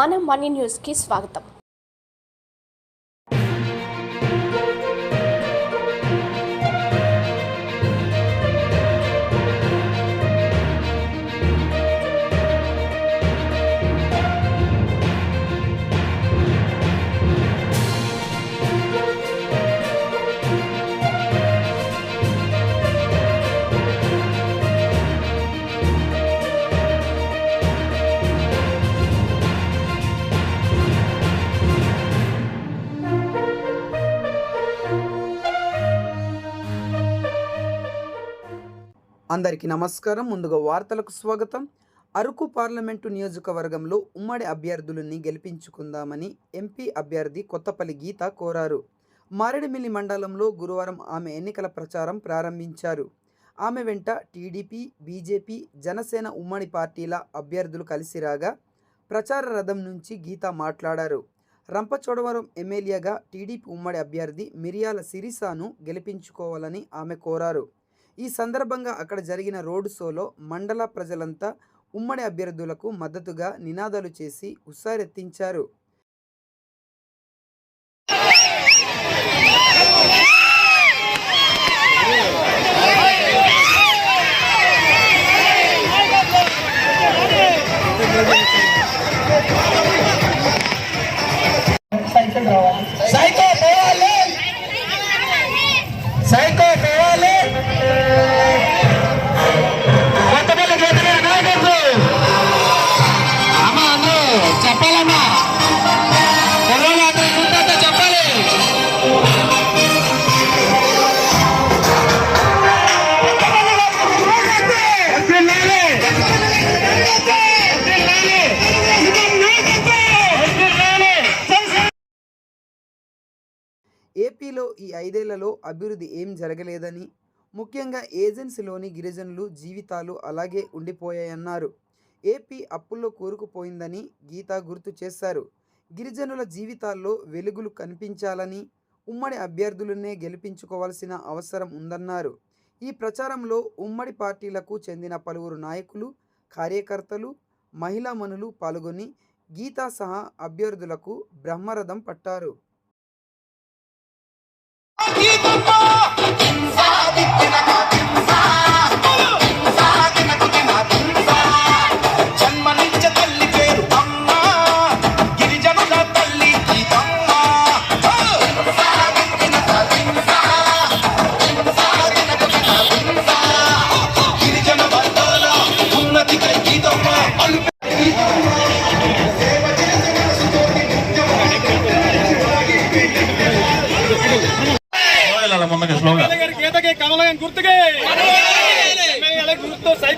మన మనీ న్యూస్కి స్వాగతం అందరికీ నమస్కారం. ముందుగా వార్తలకు స్వాగతం. అరకు పార్లమెంటు నియోజకవర్గంలో ఉమ్మడి అభ్యర్థులని గెలిపించుకుందామని ఎంపీ అభ్యర్థి కొత్తపల్లి గీత కోరారు. మారేడుమిల్లి మండలంలో గురువారం ఆమె ఎన్నికల ప్రచారం ప్రారంభించారు. ఆమె వెంట టీడీపీ బీజేపీ జనసేన ఉమ్మడి పార్టీల అభ్యర్థులు కలిసి రాగా ప్రచార రథం నుంచి గీత మాట్లాడారు. రంపచోడవరం ఎమ్మెల్యేగా టీడీపీ ఉమ్మడి అభ్యర్థి మిరియాల సిరిసాను గెలిపించుకోవాలని ఆమె కోరారు. ఈ సందర్భంగా అక్కడ జరిగిన రోడ్ షోలో మండల ప్రజలంతా ఉమ్మడి అభ్యర్థులకు మద్దతుగా నినాదాలు చేసి ఉస్సారెత్తించారు సైకో సైకో పోవాలి. ఏపీలో ఈ ఐదేళ్ళలో అభివృద్ధి ఏం జరగలేదని ముఖ్యంగా ఏజెన్సీలోని గిరిజనులు జీవితాలు అలాగే ఉండిపోయాయన్నారు. ఏపీ అప్పుల్లో కూరుకుపోయిందని గీత గుర్తు చేశారు. గిరిజనుల జీవితాల్లో వెలుగులు కనిపించాలని ఉమ్మడి అభ్యర్థులనే గెలిపించుకోవాల్సిన అవసరం ఉందన్నారు. ఈ ప్రచారంలో ఉమ్మడి పార్టీలకు చెందిన పలువురు నాయకులు కార్యకర్తలు మహిళామణులు పాల్గొని గీతా సహా అభ్యర్థులకు బ్రహ్మరథం పట్టారు.